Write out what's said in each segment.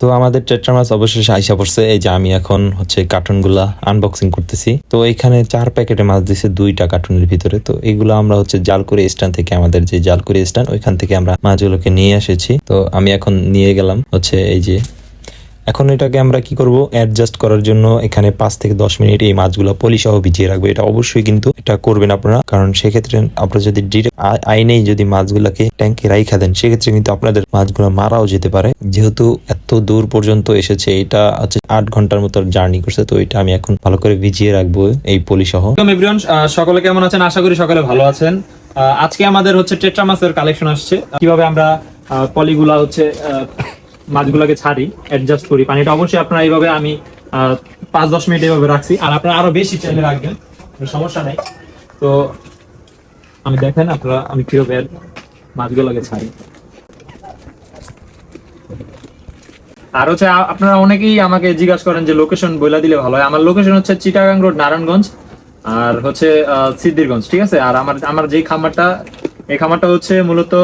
তো আমাদের টেট্রা মাছ অবশেষে আইসা পড়ছে। এই যে আমি এখন হচ্ছে কার্টুনগুলা আনবক্সিং করতেছি। তো এখানে চার প্যাকেটে মাছ দিছে দুইটা কার্টুনের ভিতরে। তো এগুলো আমরা হচ্ছে জালকুড়ি স্ট্যান্ড থেকে আমাদের যে জালকুড়ি স্ট্যান্ড, ওইখান থেকে আমরা মাছগুলোকে নিয়ে এসেছি। তো আমি এখন নিয়ে গেলাম হচ্ছে এই যে এখন এটাকে আমরা কি করব? অ্যাডজাস্ট করার জন্য এখানে পাঁচ থেকে দশ মিনিট এই মাছগুলো পলি সহ ভিজিয়ে রাখব। এটা অবশ্যই কিন্তু এটা করবেন আপনারা। কারণ সেক্ষেত্রে আপনারা যদি আইনেই যদি মাছগুলোকে ট্যাঙ্কে রাইখা দেন, সেক্ষেত্রে কিন্তু আপনাদের মাছগুলো মারাও যেতে পারে। যেহেতু এত দূর পর্যন্ত এসেছে, এটা হচ্ছে আট ঘণ্টার মতো জার্নি করছে, তো এটা আমি এখন ভালো করে ভিজিয়ে রাখব এই পলি সহ ওয়েলকাম এভরিওয়ান সকলে কেমন আছেন? আশা করি সকলে ভালো আছেন। আজকে আমাদের হচ্ছে টেট্রা মাছের কালেকশন আসছে। কীভাবে আমরা পলিগুলা হচ্ছে মাছগুলোকে ছাড়ি অ্যাডজাস্ট করি। পানিটা অবশ্যই আপনারা এইভাবে আমি পাঁচ দশ মিনিট এইভাবে রাখছি। আর আপনারা আরও বেশি চাইলে রাখবেন সমস্যা নেই। তো আমি দেখেন আপনারা আমি কীভাবে মাছগুলোকে ছাড়ি। আর হচ্ছে আপনারা অনেকেই আমাকে জিজ্ঞাসা করেন যে লোকেশন বইলা দিলে ভালো হয়। আমার লোকেশন হচ্ছে চিটাগাং রোড নারায়ণগঞ্জ আর হচ্ছে আহ, সিদ্ধিরগঞ্জ ঠিক আছে? আর আমার আমার যেই খামারটা এই খামারটা হচ্ছে মূলত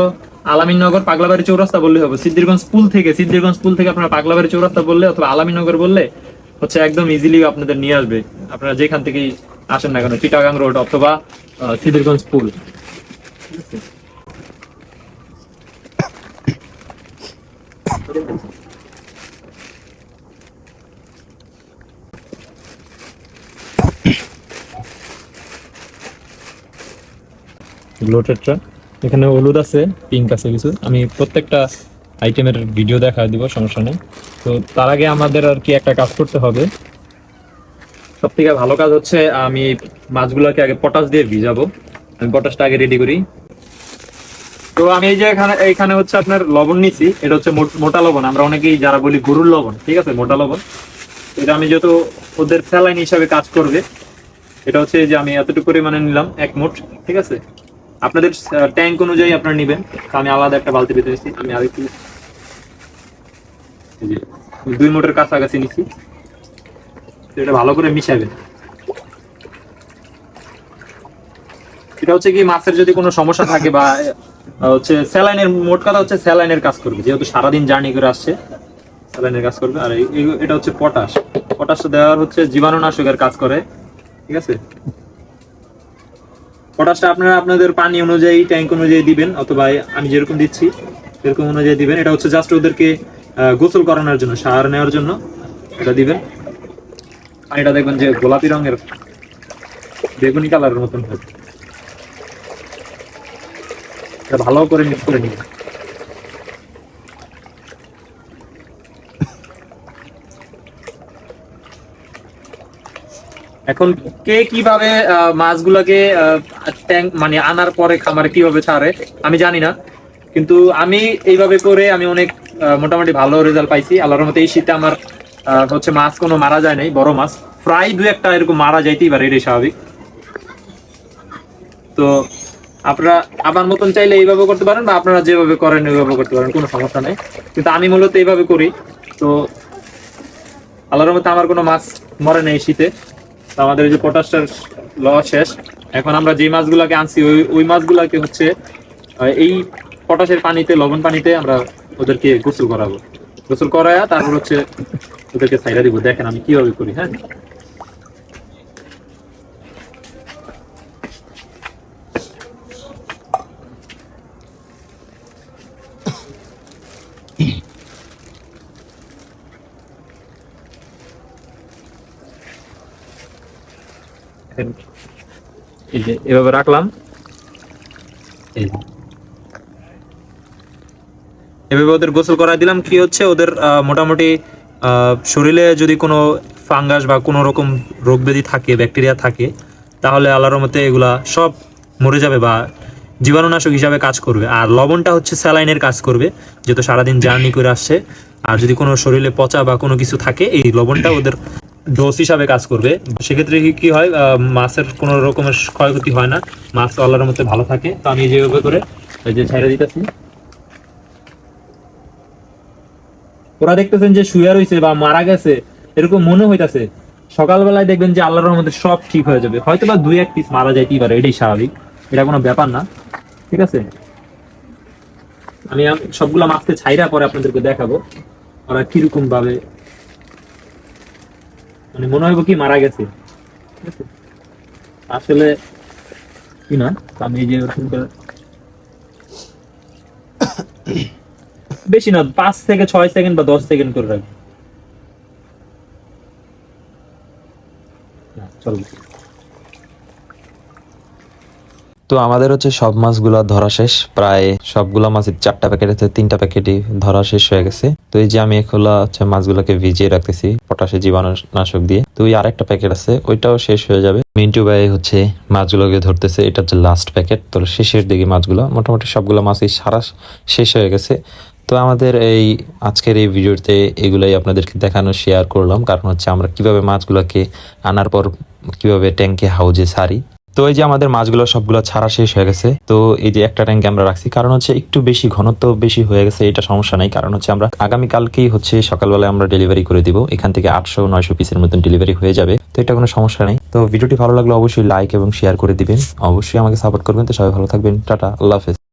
আলামিননগর পাগলাবাড়ি চৌরাস্তা বললে হবে। সিদ্ধিরগঞ্জ পুল থেকে, সিদ্ধিরগঞ্জ পুল থেকে আপনারা পাগলাবাড়ি চৌরাস্তা বললে অথবা আলামিননগর বললে হচ্ছে একদম ইজিলি আপনাদের নিয়ে আসবে। আপনারা যেখান থেকেই আসেন না কেন, চিটাগাং রোড অথবা সিদ্ধিরগঞ্জ পুল? গ্লোটেট্রা এখানে হলুদ আছে পিঙ্ক আছে কিছু। আমি প্রত্যেকটা আইটেমের ভিডিও দেখা দিব, সমস্যা নেই। তো তার আগে আমাদের আর কি একটা কাজ করতে হবে। সব থেকে ভালো কাজ হচ্ছে আমি মাছগুলোকে আগে পটাশ দিয়ে ভিজাবো। আমি পটাশটা আগে রেডি করি। তো আমি এই যে এখানে, এইখানে হচ্ছে আপনার লবণ নিছি। এটা হচ্ছে মোটা লবণ। আমরা অনেকেই যারা বলি গরুর লবণ, ঠিক আছে? মোটা লবণ। এটা আমি যেহেতু ওদের স্যালাইন হিসাবে কাজ করবে, এটা হচ্ছে যে আমি এতটুকু পরিমাণে নিলাম, এক মোট, ঠিক আছে? আপনাদের ট্যাঙ্ক অনুযায়ী আপনারা নেবেন। আমি আলাদা একটা বালতি পেতে নিচ্ছি আমি আরেকটু দুই মুঠের কাছাকাছি নিচ্ছি এটা ভালো করে মিশাবেন। এটা হচ্ছে কি, মাছের যদি কোনো সমস্যা থাকে বা হচ্ছে স্যালাইনের, মোট কথা হচ্ছে স্যালাইনের কাজ করবে। যেহেতু সারাদিন জার্নি করে আসছে, স্যালাইনের কাজ করবে। আর এটা হচ্ছে পটাশ। পটাশ দেওয়ার হচ্ছে জীবাণুনাশকের কাজ করে। ঠিক আছে? পটাশটা আপনারা আপনাদের পানি অনুযায়ী ট্যাঙ্ক অনুযায়ী দিবেন, অথবা আমি যেরকম দিচ্ছি, এরকম অনুযায়ী দিবেন। এটা হচ্ছে জাস্ট ওদেরকে গোসল করানোর জন্য, সার নেওয়ার জন্য এটা দিবেন। আর এটা দেখবেন যে গোলাপি রঙের বেগুনি কালারের মতন হবে। এটা ভালো করে মিক্স করে নিবেন। এখন কে কীভাবে মাছগুলোকে ট্যাঙ্ক মানে আনার পরে খামারে কীভাবে ছাড়ে, আমি জানি না। কিন্তু আমি এইভাবে করে আমি অনেক মোটামুটি ভালো রেজাল্ট পাইছি। আল্লাহর মতে এই শীতে আমার হচ্ছে মাছ কোনো মারা যায় নাই, বড় মাছ। প্রায় দু একটা এরকম মারা যাইতেই পারে, এটাই স্বাভাবিক। তো আপনারা আমার মতন চাইলে এইভাবে করতে পারেন বা আপনারা যেভাবে করেন ওইভাবে করতে পারেন, কোনো সমস্যা নেই। কিন্তু আমি মূলত এইভাবে করি। তো আল্লাহর মতে আমার কোনো মাছ মরে নেই শীতে। আমাদের যে পটাশটার ল শেষ। এখন আমরা যে মাছগুলোকে আনছি, ওই ওই মাছগুলোকে হচ্ছে এই পটাশের পানিতে, লবণ পানিতে আমরা ওদেরকে গোসল করাবো। গোসল করায়া তারপর হচ্ছে ওদেরকে সাইডা দিব। দেখেন আমি কীভাবে করি হ্যাঁ? এভাবে রাখলাম। এভাবে ওদের গোসল করাই দিলাম। কি হচ্ছে? ওদের মোটামুটি শরীরে যদি কোনো ফাঙ্গাস বা কোনো রকম রোগ ব্যাধি থাকে, ব্যাকটেরিয়া থাকে, তাহলে আল্লাহর মতে এগুলা সব মরে যাবে বা জীবাণুনাশক হিসাবে কাজ করবে। আর লবণটা হচ্ছে স্যালাইনের কাজ করবে, যেহেতু সারাদিন জার্নি করে আসছে। আর যদি কোনো শরীরে পচা বা কোনো কিছু থাকে, এই লবণটা ওদের ডোজ হিসাবে কাজ করবে। সেক্ষেত্রে কি- হয় মাছের কোনো রকমের ক্ষয়ক্ষতি হয় না। মাছ আল্লাহর মধ্যে ভালো থাকে। তো আমি যেভাবে করে এই যে ছেড়ে দিতেছি। ওরা দেখতেছেন যে শুয়ে রয়েছে বা মারা গেছে, এরকম মনে হইতাছে। সকালবেলায় দেখবেন যে আল্লাহর রহমতে সব ঠিক হয়ে যাবে। হয়তো বা দুই, এক পিস মারা যাইতেই পারে, এটাই স্বাভাবিক। এটা কোনো ব্যাপার না। ঠিক আছে? আম- সবগুলা মাছকে ছাইরা পরে আপনাদেরকে দেখাবো। ওরা কীরকম ভাবে মানে মনে হইব কি মারা গেছে। আসলে কি না আমি যে বেশি না পাঁচ থেকে ছয় সেকেন্ড বা দশ সেকেন্ড করে রাখব। না, তো আমাদের হচ্ছে সব মাছগুলা ধরা শেষ। প্রায় সবগুলা মাছের চারটা প্যাকেট আছে তিনটা প্যাকেটই ধরা শেষ হয়ে গেছে। তো এই যে আমি এখোলা হচ্ছে মাছগুলোকে ভিজিয়ে রাখতেছি পটাশে জীবাণুনাশক দিয়ে। তো ওই আরেকটা প্যাকেট আছে, ওইটাও শেষ হয়ে যাবে। মিন্টু ভাই হচ্ছে মাছগুলোকে ধরতেছে, এটা হচ্ছে লাস্ট প্যাকেট তো শেষের দিকে মাছগুলো, মোটামুটি সবগুলো মাছই সারা শেষ হয়ে গেছে। তো আমাদের এই আজকের এই ভিডিওতে এগুলাই আপনাদেরকে দেখানো শেয়ার করলাম। কারণ হচ্ছে আমরা কীভাবে মাছগুলোকে আনার পর কীভাবে ট্যাঙ্কে হাউজে সারি। তো এই যে আমাদের মাছগুলো সবগুলো ছাড়া শেষ হয়ে গেছে, তো এই যে একটা ট্যাঙ্কে আমরা রাখছি, কারণ হচ্ছে একটু বেশি ঘনত্ব বেশি হয়ে গেছে, এটা সমস্যা নাই। কারণ হচ্ছে আমরা আগামীকালকেই হচ্ছে সকালবেলায় আমরা ডেলিভারি করে দিব, এখান থেকে আটশো, নয়শো পিসের মতন ডেলিভারি হয়ে যাবে, তো এটা কোনো সমস্যা নেই। তো ভিডিওটি ভালো লাগলে অবশ্যই লাইক এবং শেয়ার করে দিবেন। অবশ্যই আমাকে সাপোর্ট করবেন। তো সবাই ভালো থাকবেন। টাটা। আল্লাহ হাফেজ।